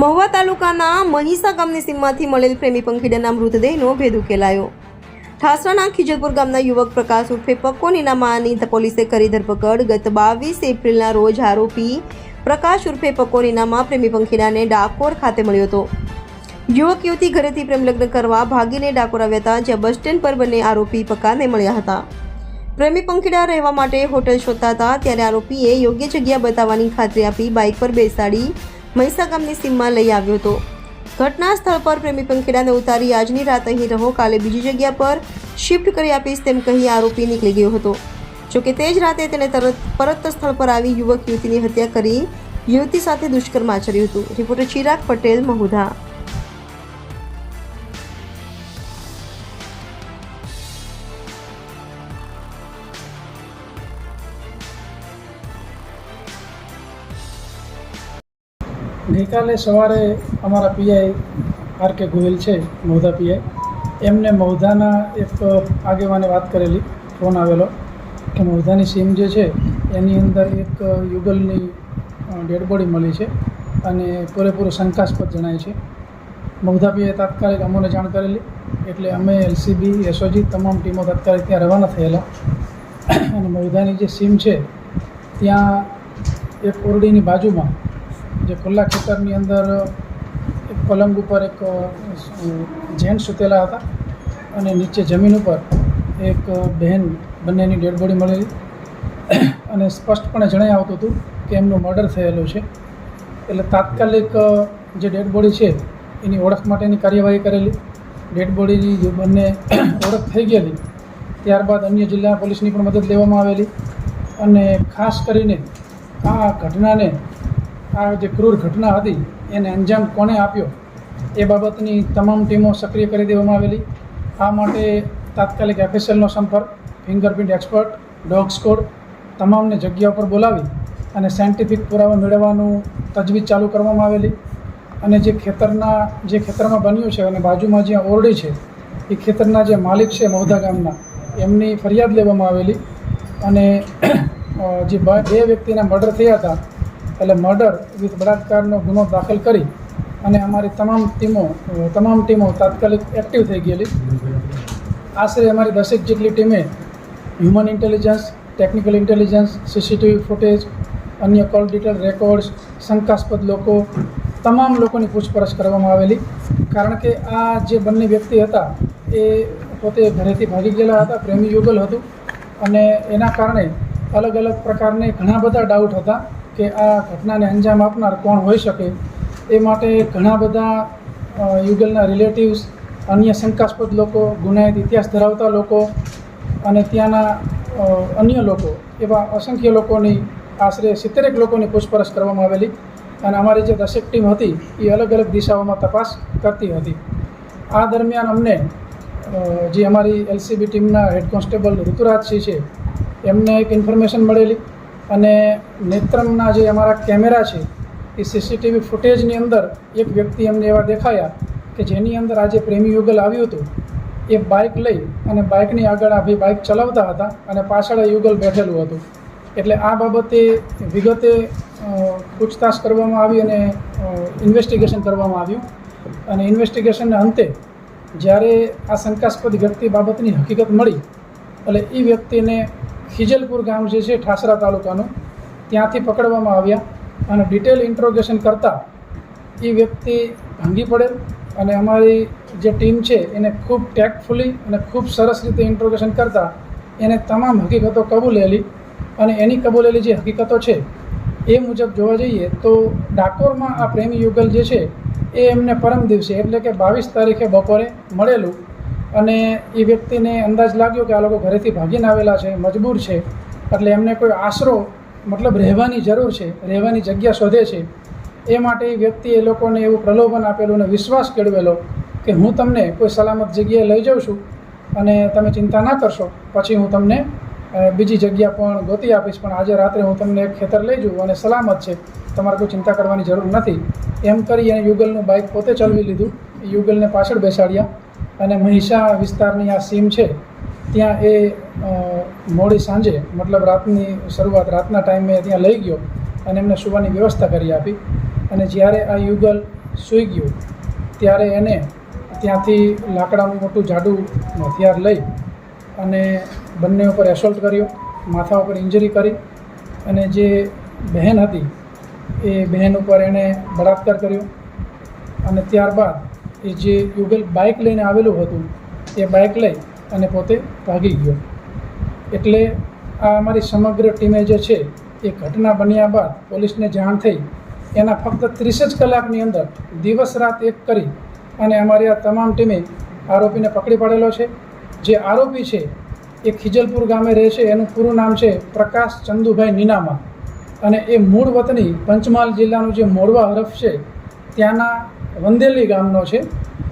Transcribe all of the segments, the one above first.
મહુવા તાલુકાના મહીસા ગામની સીમમાંથી મળેલ પ્રેમી પંખીડાના મૃતદેહનો ભેદ ઉકેલાયો. ઠાસરાના ખીજલપુર ગામના યુવક પ્રકાશ ઉર્ફે પક્કો નીનામાની પોલીસે કરી ધરપકડ. ગત બાવીસ એપ્રિલના રોજ આરોપી પ્રકાશ ઉર્ફે પક્કો નીનામા પ્રેમી પંખીડાને ડાકોર ખાતે મળ્યો હતો. યુવક યુવતી ઘરેથી પ્રેમલગ્ન કરવા ભાગીને ડાકોર આવ્યા હતા, જ્યાં બસ સ્ટેન્ડ પર બંને આરોપી પક્કાને મળ્યા હતા. પ્રેમી પંખીડા રહેવા માટે હોટલ શોધતા હતા, ત્યારે આરોપીએ યોગ્ય જગ્યા બતાવવાની ખાતરી આપી બાઇક પર બેસાડી મહીસા ગામની સીમમાં લઈ આવ્યો હતો. ઘટના સ્થળ પર પ્રેમી પંખેડાને ઉતારી આજની રાત અહીં રહો, કાલે બીજી જગ્યા પર શિફ્ટ કરી આપીશ તેમ કહી આરોપી નીકળી ગયો હતો. જોકે તે જ રાતે તેને તરત, પરત સ્થળ પર આવી યુવક યુવતીની હત્યા કરી યુવતી સાથે દુષ્કર્મ આચર્યું હતું. રિપોર્ટર ચિરાગ પટેલ, મહુધા. ગઈકાલે સવારે અમારા પીઆઈ આર કે ગોયલ છે મૌધા પીઆઈ, એમને મૌધાના એક આગેવાને વાત કરેલી, ફોન આવેલો કે મૌધાની સીમ જે છે, એની અંદર એક યુગલની ડેડ બોડી મળી છે અને પૂરેપૂરું શંકાસ્પદ જણાય છે. મૌધા પીઆઈ તાત્કાલિક અમોને જાણ કરેલી, એટલે અમે એલસીબી, એસઓજી તમામ ટીમો તાત્કાલિક ત્યાં રવાના થયેલા. અને મૌધાની જે સીમ છે, ત્યાં એક ઓરડીની બાજુમાં જે ખુલ્લા ખેતરની અંદર એક પલંગ ઉપર એક જેન્ટ સૂતેલા હતા અને નીચે જમીન ઉપર એક બહેન બંનેની ડેડ બોડી મળેલી. અને સ્પષ્ટપણે જણાઈ આવતું હતું કે એમનું મર્ડર થયેલું છે. એટલે તાત્કાલિક જે ડેડ બોડી છે એની ઓળખ માટેની કાર્યવાહી કરેલી. ડેડ બોડીની જે બંને ઓળખ થઈ ગયેલી, ત્યારબાદ અન્ય જિલ્લા પોલીસની પણ મદદ લેવામાં આવેલી. અને ખાસ કરીને આ ઘટનાને આ જે ક્રૂર ઘટના હતી, એને અંજામ કોણે આપ્યો? એ બાબતની તમામ ટીમો સક્રિય કરી દેવામાં આવેલી. આ માટે તાત્કાલિક એફએસએલનો સંપર્ક ફિંગરપ્રિન્ટ એક્સપર્ટ ડોગ સ્કોડ તમામને જગ્યા ઉપર બોલાવી અને સાયન્ટિફિક પુરાવા મેળવવાનું તજવીજ ચાલુ કરવામાં આવેલી. અને જે ખેતરના, જે ખેતરમાં બન્યું છે અને બાજુમાં જ્યાં ઓરડી છે, એ ખેતરના જે માલિક છે મૌધા ગામના, એમની ફરિયાદ લેવામાં આવેલી. અને જે બે વ્યક્તિના મર્ડર થયા હતા એટલે મર્ડર વિથ બળાત્કારનો ગુનો દાખલ કરી અને અમારી તમામ ટીમો તમામ ટીમો તાત્કાલિક એક્ટિવ થઈ ગયેલી. આશરે અમારી દસેક જેટલી ટીમે human intelligence technical intelligence CCTV footage અન્ય કોલ ડિટેલ રેકોર્ડ્સ શંકાસ્પદ લોકો, તમામ લોકોની પૂછપરછ કરવામાં આવેલી. કારણ કે આ જે બંને વ્યક્તિ હતા એ પોતે ઘરેથી ભાગી ગયેલા હતા પ્રેમી યુગલ હતું અને એના કારણે અલગ અલગ પ્રકારને ઘણા બધા ડાઉટ હતા. કે આ ઘટનાને અંજામ આપનાર કોણ હોઈ શકે, એ માટે ઘણા બધા યુગલના રિલેટિવ્સ અન્ય શંકાસ્પદ લોકો ગુનાહિત ઇતિહાસ ધરાવતા લોકો અને ત્યાંના અન્ય લોકો એવા અસંખ્ય લોકોની આશરે સિત્તેરેક લોકોની પૂછપરછ કરવામાં આવેલી અને અમારી જે દસેક ટીમ હતી, એ અલગ અલગ દિશાઓમાં તપાસ કરતી હતી. આ દરમિયાન અમને જે અમારી એલસીબી ટીમના હેડ કોન્સ્ટેબલ ઋતુરાજસિંહ છે, એમને એક ઇન્ફોર્મેશન મળેલી અને નેત્રમના જે અમારા કેમેરા છે, એ સીસીટીવી ફૂટેજની અંદર એક વ્યક્તિ અમને એવા દેખાયા કે જેની અંદર આજે પ્રેમી યુગલ આવ્યું હતું. એ બાઇક લઈ અને બાઇકની આગળ આ બાઇક ચલાવતા હતા અને પાછળ યુગલ બેઠેલું હતું. એટલે આ બાબતે વિગતે પૂછતાછ કરવામાં આવી અને ઇન્વેસ્ટિગેશન કરવામાં આવ્યું. અને ઇન્વેસ્ટિગેશનના અંતે જ્યારે આ શંકાસ્પદ વ્યક્તિ બાબતની હકીકત મળી, એટલે એ વ્યક્તિને ખીજલપુર ગામ જે છે, ઠાસરા તાલુકાનું, ત્યાંથી પકડવામાં આવ્યા અને ડિટેલ ઇન્ટ્રોગેશન કરતાં એ વ્યક્તિ ભાંગી પડેલ અને અમારી જે ટીમ છે, એને ખૂબ ટેકફુલી અને ખૂબ સરસ રીતે ઇન્ટ્રોગેશન કરતાં એને તમામ હકીકતો કબૂલેલી અને એની કબૂલેલી જે હકીકતો છે, એ મુજબ જોવા જઈએ તો ડાકોરમાં આ પ્રેમી યુગલ જે છે, એ એમને પરમ દિવસે એટલે કે બાવીસ તારીખે બપોરે મળેલું અને એ વ્યક્તિને અંદાજ લાગ્યો કે આ લોકો ઘરેથી ભાગીને આવેલા છે, મજબૂર છે. એટલે એમને કોઈ આશરો, મતલબ રહેવાની જરૂર છે, રહેવાની જગ્યા શોધે છે. એ માટે એ વ્યક્તિ એ લોકોને એવું પ્રલોભન આપેલું અને વિશ્વાસ કેળવેલો કે હું તમને કોઈ સલામત જગ્યાએ લઈ જાઉં છું અને તમે ચિંતા ના કરશો. પછી હું તમને બીજી જગ્યા પણ ગોતી આપીશ, પણ આજે રાત્રે હું તમને એક ખેતર લઈ જઉં અને સલામત છે. તમારે કોઈ ચિંતા કરવાની જરૂર નથી. એમ કરી અને યુગલનું બાઇક પોતે ચલાવી લીધું. યુગલને પાછળ બેસાડ્યા. અને મહિષા વિસ્તારની આ સીમ છે, ત્યાં એ મોડી સાંજે, મતલબ રાતની શરૂઆત, રાતના ટાઈમે ત્યાં લઈ ગયો અને એમને સુવાની વ્યવસ્થા કરી આપી. અને જ્યારે આ યુગલ સૂઈ ગયો, ત્યારે એને ત્યાંથી લાકડાનું મોટું જાડું હથિયાર લઈ અને બંને ઉપર એસોલ્ટ કર્યો, માથા ઉપર ઇન્જરી કરી અને જે બહેન હતી, એ બહેન ઉપર એણે બળાત્કાર કર્યો. અને ત્યારબાદ એ જે યુગલ બાઇક લઈને આવેલું હતું, એ બાઇક લઈ અને પોતે ભાગી ગયો. એટલે આ અમારી સમગ્ર ટીમે જે છે, એ ઘટના બન્યા બાદ પોલીસને જાણ થઈ. એના ફક્ત ત્રીસ જ કલાકની અંદર દિવસ રાત એક કરી અને અમારી આ તમામ ટીમે આરોપીને પકડી પાડેલો છે. જે આરોપી છે, એ ખીજલપુર ગામે રહે છે એનું પૂરું નામ છે પ્રકાશ ચંદુભાઈ નીનામા. અને એ મૂળ વતની પંચમહાલ જિલ્લાનું જે મોડવા હરફ છે, ત્યાંના વંદેલી ગામનો છે.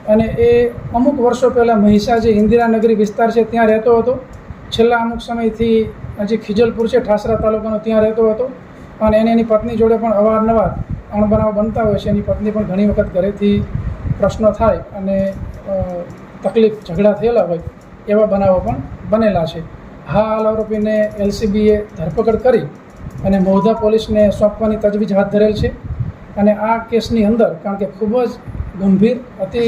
અને એ અમુક વર્ષો પહેલાં મહિસા જે ઇન્દિરાનગરી વિસ્તાર છે ત્યાં રહેતો હતો. છેલ્લા અમુક સમયથી હજી ખીજલપુર છે, ઠાસરા તાલુકાનો ત્યાં રહેતો હતો. અને એને એની પત્ની જોડે પણ અવારનવાર અણબનાવ બનતા હોય છે. એની પત્ની પણ ઘણી વખત ઘરેથી પ્રશ્નો થાય અને તકલીફ ઝઘડા થયેલા હોય એવા બનાવો પણ બનેલા છે. હાલ આરોપીને એલસીબીએ ધરપકડ કરી અને મોધા પોલીસને સોંપવાની તજવીજ હાથ ધરેલ છે. અને આ કેસની અંદર, કારણ કે ખૂબ જ ગંભીર, અતિ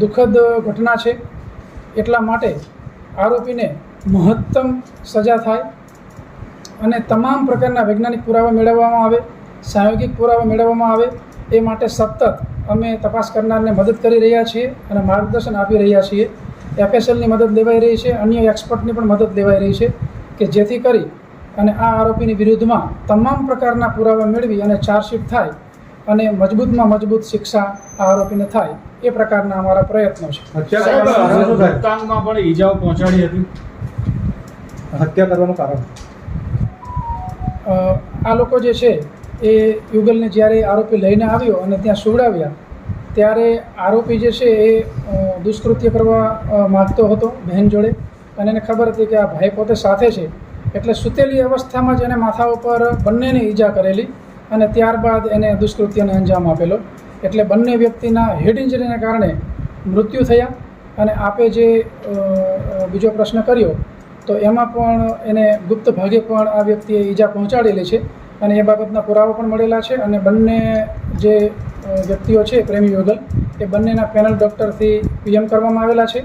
દુઃખદ ઘટના છે, એટલા માટે આરોપીને મહત્તમ સજા થાય અને તમામ પ્રકારના વૈજ્ઞાનિક પુરાવા મેળવવામાં આવે, સાયોગિક પુરાવા મેળવવામાં આવે, એ માટે સતત અમે તપાસ કરનારને મદદ કરી રહ્યા છીએ અને માર્ગદર્શન આપી રહ્યા છીએ. એફએસએલની મદદ લેવાઈ રહી છે, અન્ય એક્સપર્ટની પણ મદદ લેવાઈ રહી છે કે જેથી કરી અને આ આરોપીની વિરુદ્ધમાં તમામ પ્રકારના પુરાવા મેળવી અને ચાર્જશીટ થાય અને મજબૂતમાં મજબૂત શિક્ષા આ આરોપીને થાય એ પ્રકારના અમારા પ્રયત્નો છે. હત્યા કરવાનું કારણ શું થાય? મૃતાંગમાં પણ ઈજાઓ પહોંચાડી હતી. હત્યા કરવાનું કારણ? આ લોકો જે છે એ યુગલને જ્યારે આરોપી લઈને આવ્યો અને ત્યાં સુવડાવ્યા ત્યારે આરોપી જે છે એ દુષ્કૃત્ય કરવા માગતો હતો બહેન જોડે. અને એને ખબર હતી કે આ ભાઈ પોતે સાથે છે. એટલે સૂતેલી અવસ્થામાં જ એને માથા ઉપર બંનેને ઈજા કરેલી. અને ત્યારબાદ એને દુષ્કૃત્યને અંજામ આપેલો. એટલે બંને વ્યક્તિના હેડ ઇન્જરીને કારણે મૃત્યુ થયા અને આપે જે બીજો પ્રશ્ન કર્યો, તો એમાં પણ એને ગુપ્ત ભાગે પણ આ વ્યક્તિએ ઈજા પહોંચાડેલી છે અને એ બાબતના પુરાવા પણ મળેલા છે અને બંને જે વ્યક્તિઓ છે, પ્રેમી યોગલ, એ બંનેના પેનલ ડૉક્ટરથી પીએમ કરવામાં આવેલા છે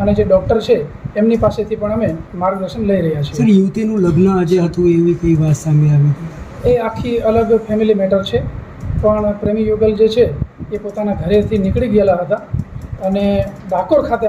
અને જે ડૉક્ટર છે, એમની પાસેથી પણ અમે માર્ગદર્શન લઈ રહ્યા છીએ. યુવતીનું લગ્ન આજે હતું એવી કઈ વાત સામે આવી? હતી એ આખી અલગ ફેમિલી મેટર છે. પણ પ્રેમી યુગલ જે છે, એ પોતાના ઘરેથી નીકળી ગયેલા હતા અને ડાકોર ખાતે